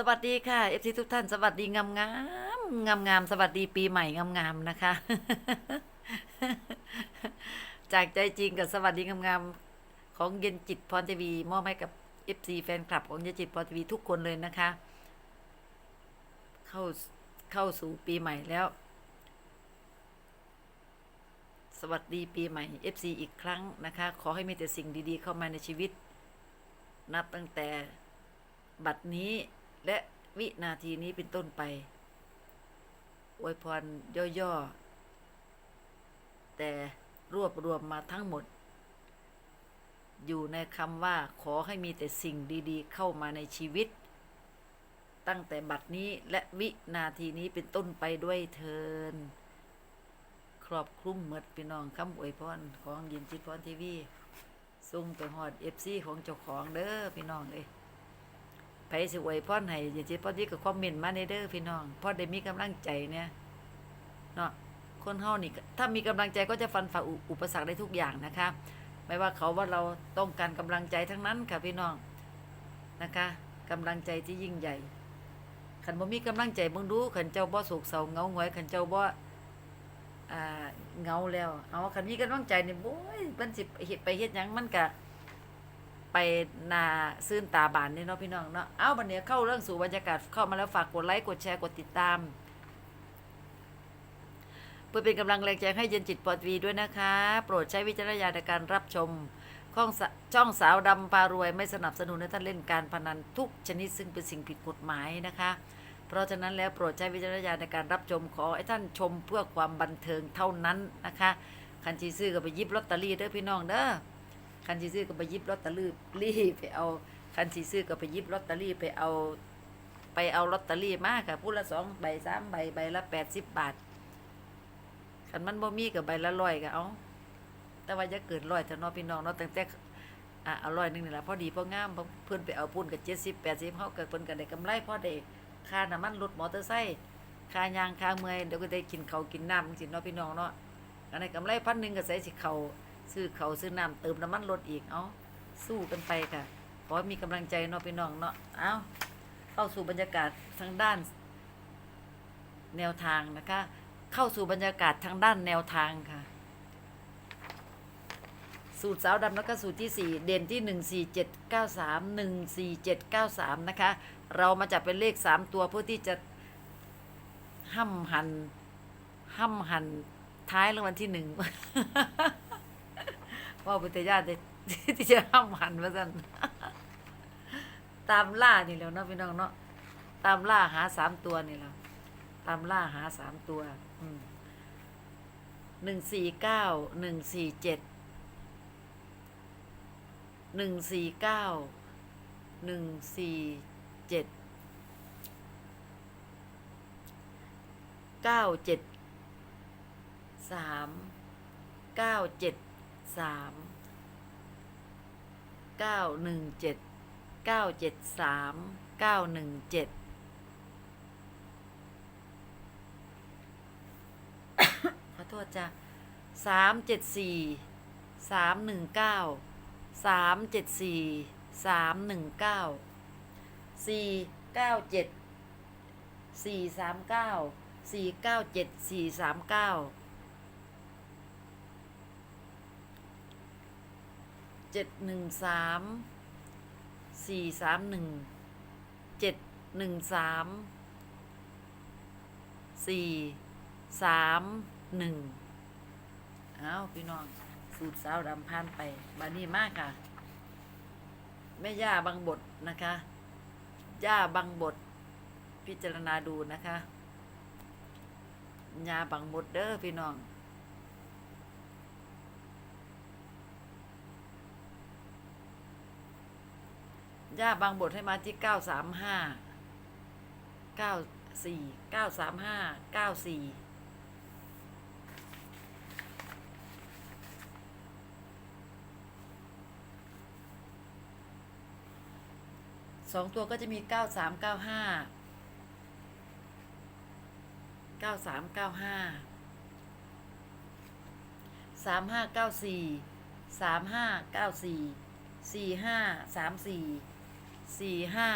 สวัสดีค่ะเอฟซีทุกท่านสวัสดีงามงามงามงามสวัสดีปีใหม่งามงามนะคะ จากใจจริงกับสวัสดีงามงามของเย็นจิตพรทีวีมอบให้กับเอฟซีแฟนคลับของเย็นจิตพรทีวีทุกคนเลยนะคะ เข้าเข้าสู่ปีใหม่แล้ว สวัสดีปีใหม่ FC อีกครั้งนะคะ ขอให้มีแต่สิ่งดีๆ เข้ามาในชีวิต นับตั้งแต่บัดนี้ และวินาทีนี้เป็นต้นไป อวยพรย่อๆ แต่รวบรวมมาทั้งหมด อยู่ในคำว่าขอให้มีแต่สิ่งดีๆ เข้ามาในชีวิต ตั้งแต่บัดนี้และวินาทีนี้เป็นต้นไปด้วยเทินครอบคลุมหมดพี่น้องคำอวยพรของยินจิตพรทีวีส่งไปฮอดเอฟซีของเจ้าของเด้อพี่น้องเอ้ย ไผสิอวยพรให้ยินจิตพรทีวีก็คอมเมนต์มาในเด้อพี่น้องพอได้มีกำลังใจเนี่ยเนาะคนเฮานี่ถ้ามีกำลังใจก็จะฟันฝ่าอุอุปสรรคได้ทุกอย่างนะคะ ไม่ว่าเขาว่าเราต้องการกำลังใจทั้งนั้นค่ะพี่น้องนะคะกำลังใจที่ยิ่งใหญ่ขันบ่มีกำลังใจเบิ่งดูขันเจ้าบ่โศกเศร้าเงาหงอยขันเจ้าบ่อ่าเงาแล้ว เอาคันมีกำลังใจเนี่โอ้ยมันสิเฮ็ดไปเฮ็ดหยังมันก็ ไปนาซื่นตาบานนี่เนาะพี่น้องเนาะ เอาบัดเนี้ยเข้าเรื่องสู่บรรยากาศเข้ามาแล้วฝากกดไลค์กดแชร์กดติดตาม เพื่อเป็นกำลังแรงใจให้เย็นจิตปอดวีด้วยนะคะ โปรดใช้วิจารณญาณในการรับชมช่องสช่องสาวดำปารวยไม่สนับสนุนให้ท่านเล่นการพนันทุกชนิดซึ่งเป็นสิ่งผิดกฎหมายนะคะ เพราะฉะนั้นแล้วโปรดใช้วิจารณญาณในการรับชมขอให้ท่านชมเพื่อความบันเทิงเท่านั้นนะคะคันชีซื้อก็ไปยิบลอตเตอรี่เด้อพี่น้องเด้อ คันชีซื้อก็ไปยิบลอตเตอรี่ไปเอาคันชีซื้อก็ไปยิบลอตเตอรี่ไปเอาไปเอาลอตเตอรี่มาค่ะผู้ละสองใบสามใบใบละแปดสิบบาทคันมันบ่มีกับใบละร้อยก็เอาแต่ว่าจะเกิดร้อยเถอะเนาะพี่น้องเนาะตั้งแต่อะเอาร้อยหนึงนี่แหละพอดีพองามเพราะเพิ่นไปเอาปุ้นกับเจ็ดสิบแปดสิบเขาเกิดเพิ่นก็ได้กำไรพอได้ค่าน้ำมันรถมอเตอร์ไซค์ค่ายางค่าเมื่อยเดี๋ยวก็ได้กินเขากินน้ำสิเนาะพี่น้องเนาะอันนี้กำไรพันหนึ่งก็ใส่สิเขา ซื้อเขาซื้อน้ำเติมน้ำมันรถอีกเอาสู้กันไปค่ะขอมีกำลังใจเนาะพี่น้องเนาะเอาเข้าสู่บรรยากาศทางด้าน แนวทางนะคะ เข้าสู่บรรยากาศทางด้านแนวทางค่ะ สูตรสาวดำแล้วก็สูตรที่สี่เด่นที่หนึ่งสี่เจ็ดเก้าสามหนึ่งสี่เจ็ดเก้าสามนะคะ เรามาจับเป็นเลขสามตัวเพื่อที่จะห้ำหันห้ำหันท้ายรางวัลที่หนึ่ง ว่าพุทธญาติที่จะห้ำหันมาสั่นตามล่านี่แล้วเนาะพี่น้องเนาะตามล่าหาสามตัวนี่แล้วตามล่าหาสามตัวหนึ่งสี่เก้าหนึ่งสี่เจ็ดหนึ่งสี่เก้าหนึ่งสี่เจ็ดเก้าเจ็ดสามเก้าเจ็ด สามเก้าหนึ่งเจ็ดเก้าเจ็ดสามเก้าหนึ่งเจ็ดขอโทษจ้ะสามเจ็ดสี่สามหนึ่งเก้าสามเจ็ดสี่สามหนึ่งเก้าสี่เก้าเจ็ดสี่สามเก้าสี่เก้าเจ็ดสี่สามเก้า จ็ดหนึ่งสามสี่สามหนึ่งเจ็ดหนึ่งสามสี่สามหนึ่งเอาพี่น้อง สูตรสาวดำผ่านไปบานี้มากค่ะแม่ย่าบางบทนะคะย่าบางบท พิจารณาดูนะคะยาบางบทเด้อพี่น้อง ย่าบางบทให้มาที่เก้าสามห้าเก้าสี่เก้าสามห้าเก้าสี่สองตัวก็จะมีเก้าสามเก้าห้าเก้าสามเก้าห้าสามห้าเก้าสี่สามห้าเก้าสี่สี่ห้าสามสี่ สี่ห้า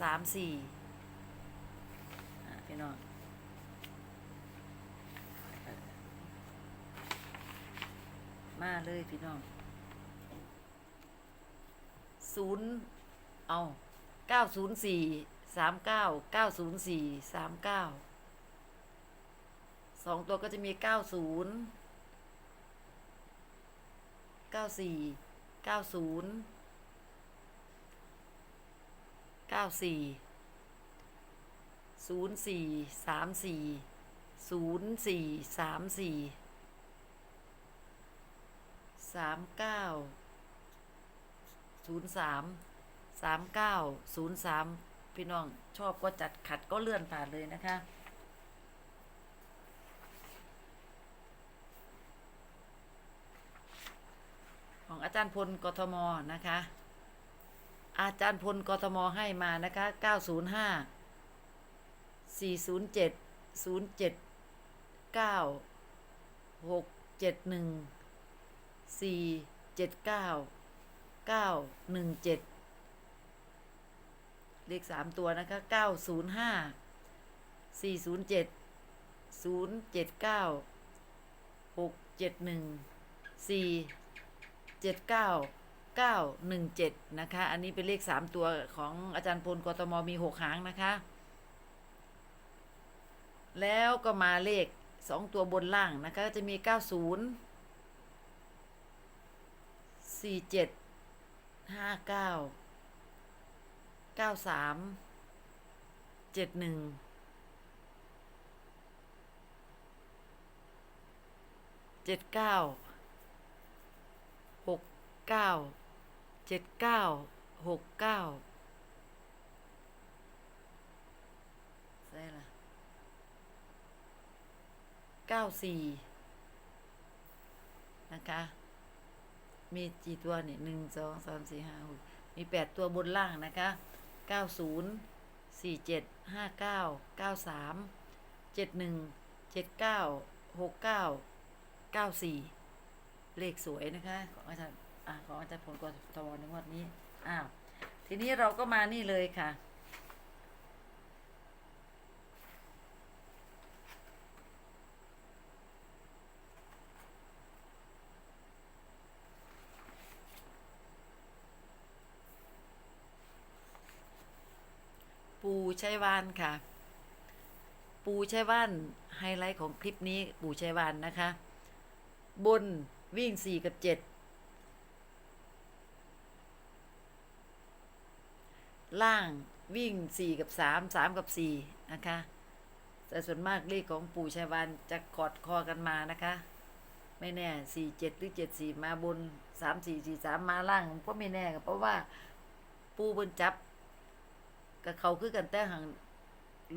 สามสี่พี่น้องมาเลยพี่น้องศูนย์เอาเก้าศูนย์สี่สามเก้าเก้าศูนย์สี่สามเก้าสองตัวก็จะมีเก้าศูนย์เก้าสี่เก้าศูนย์ เก้าสี่ศูนย์สี่สามสี่ศูนย์สี่สามสี่สามเก้าศูนย์สามสามเก้าศูนย์สามพี่น้องชอบก็จัดขัดก็เลื่อนผ่านเลยนะคะของอาจารย์พลกทมนะคะ อาจารย์พลกทมให้มานะคะ 905 407 079 671 479 917 เลขสามตัวนะคะ 905 407 079 671 479 917 นะคะ อันนี้เป็นเลข 3 ตัวของอาจารย์พลกตมมี 6 หางนะคะ แล้วก็มาเลข 2 ตัวบนล่างนะคะจะมี 90 47 59 93 71เก้า เจ็ดเก้าหกเก้าใช่ละเก้าสี่นะคะ มีกี่ตัวเนี่ยหนึ่งสองสามสี่ห้าหกมีแปดตัวบนล่างนะคะเก้าศูนย์สี่เจ็ดห้าเก้าเก้าสามเจ็ดหนึ่งเจ็ดเก้าหกเก้าเก้าสี่เลขสวยนะคะของอาจารย์ อ่าขออาจารย์ผลกสทในงวดนี้อ้าวทีนี้เราก็มานี่เลยค่ะ ปูชัยวานค่ะ ปูชัยวานไฮไลท์ของคลิปนี้ปูชัยวานนะคะ บนวิ่งสี่กับเจ็ด ล่างวิ่งสี่กับสามสามกับสี่นะคะ แต่ส่วนมากเลขของปู่ชัยวานจะกอดคอกันมานะคะ ไม่แน่สี่เจ็ดหรือเจ็ดสี่มาบนสามสี่สี่สามมาล่างก็ไม่แน่เพราะว่าปูบนจับกับเขาคือกันแต่หัง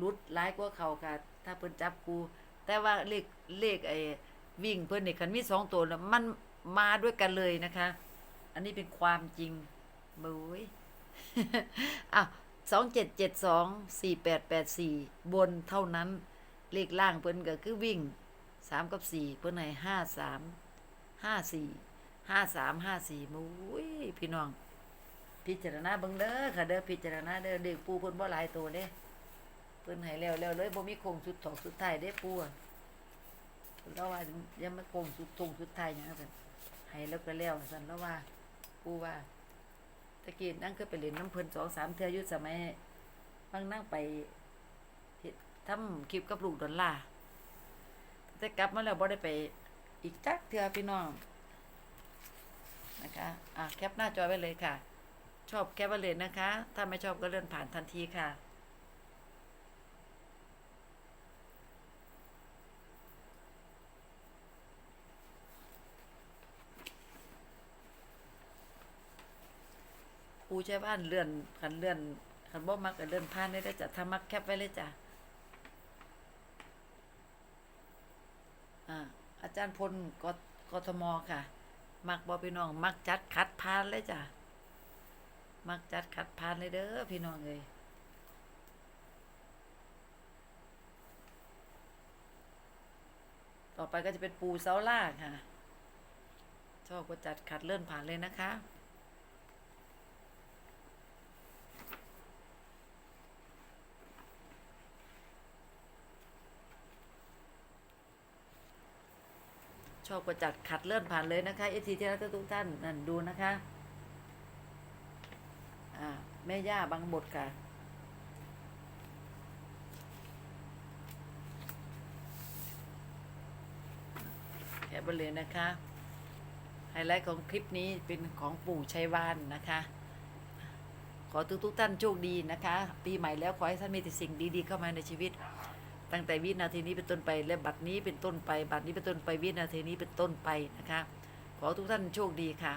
รุดร้ายกว่าเขาค่ะ ถ้าเพิ่นจับกู แต่ว่าเลขเลขไอ้วิ่งเพื่นเนี่ยคันมีสองตัวแล้วมันมาด้วยกันเลยนะคะ อันนี้เป็นความจริงบุ้ย อ้าวสองเจ็ดเจ็ดสองสี่แปดแปดสี่บนเท่านั้น เลขล่างเพิ่นก็คือวิ่งสามกับสี่เพิ่นให้ห้าสามห้าสี่ห้าสามห้าสี่มุ้ยพี่น้อง พิจารณาเบิ่งเด้อค่ะเด้อพิจารณาเด้อเด็กปูเพิ่นบ่หลายตัวเด้เพิ่นให้แล้วแล้วเลยบ่มีโคงสุดถอกสุดท้ายเด้ปูอะแล้วว่ายังไม่โกงสุดทงสุดท้ายอย่างนั้นเป็นให้แล้วก็แล้วสันแล้วว่ากูว่า ตะกี้นั่งก็ไปเล่นน้ำเพลินสองสามเทือยุดสมัยบางนั่งไปเฮ็ดทำคลิปกับลูกดอลลาแต่กลับมาแล้วบ่ได้ไปอีกจักเทือพี่น้องนะคะอะแคปหน้าจอไว้เลยค่ะ ชอบแคปไว้เลยนะคะ ถ้าไม่ชอบก็เลื่อนผ่านทันทีค่ะ ปูใช้บ้านเลื่อนคันเลื่อนคันบ่มักก็เลื่อนผ่านได้แต่จะถ้ามักแคปไว้เลยจ้ะอ่าอาจารย์พลกกทมค่ะ มักบ่พี่น้อง มักจัดคัดพานเลยจ้ะ มักจัดคัดพานเลยเด้อพี่น้องเอ้ยต่อไปก็จะเป็นปูเซาล่าค่ะ ชอบก็จัดขัดเลื่อนผ่านเลยนะคะ ชอบก็จัดขัดเลื่อนผ่านเลยนะคะเอทีที่รักทุกท่านนั่นดูนะคะอ่าแม่ย่าบางบทค่ะแคปไปเลยนะคะ ไฮไลท์ของคลิปนี้เป็นของปู่ชัยวานนะคะ ขอทุกทุกท่านโชคดีนะคะ ปีใหม่แล้วขอให้ท่านมีแต่สิ่งดีๆเข้ามาในชีวิต ตั้งแต่วินาทีนี้เป็นต้นไป และบัดนี้เป็นต้นไป บัดนี้เป็นต้นไปวินาทีนี้เป็นต้นไปนะคะ ขอทุกท่านโชคดีค่ะ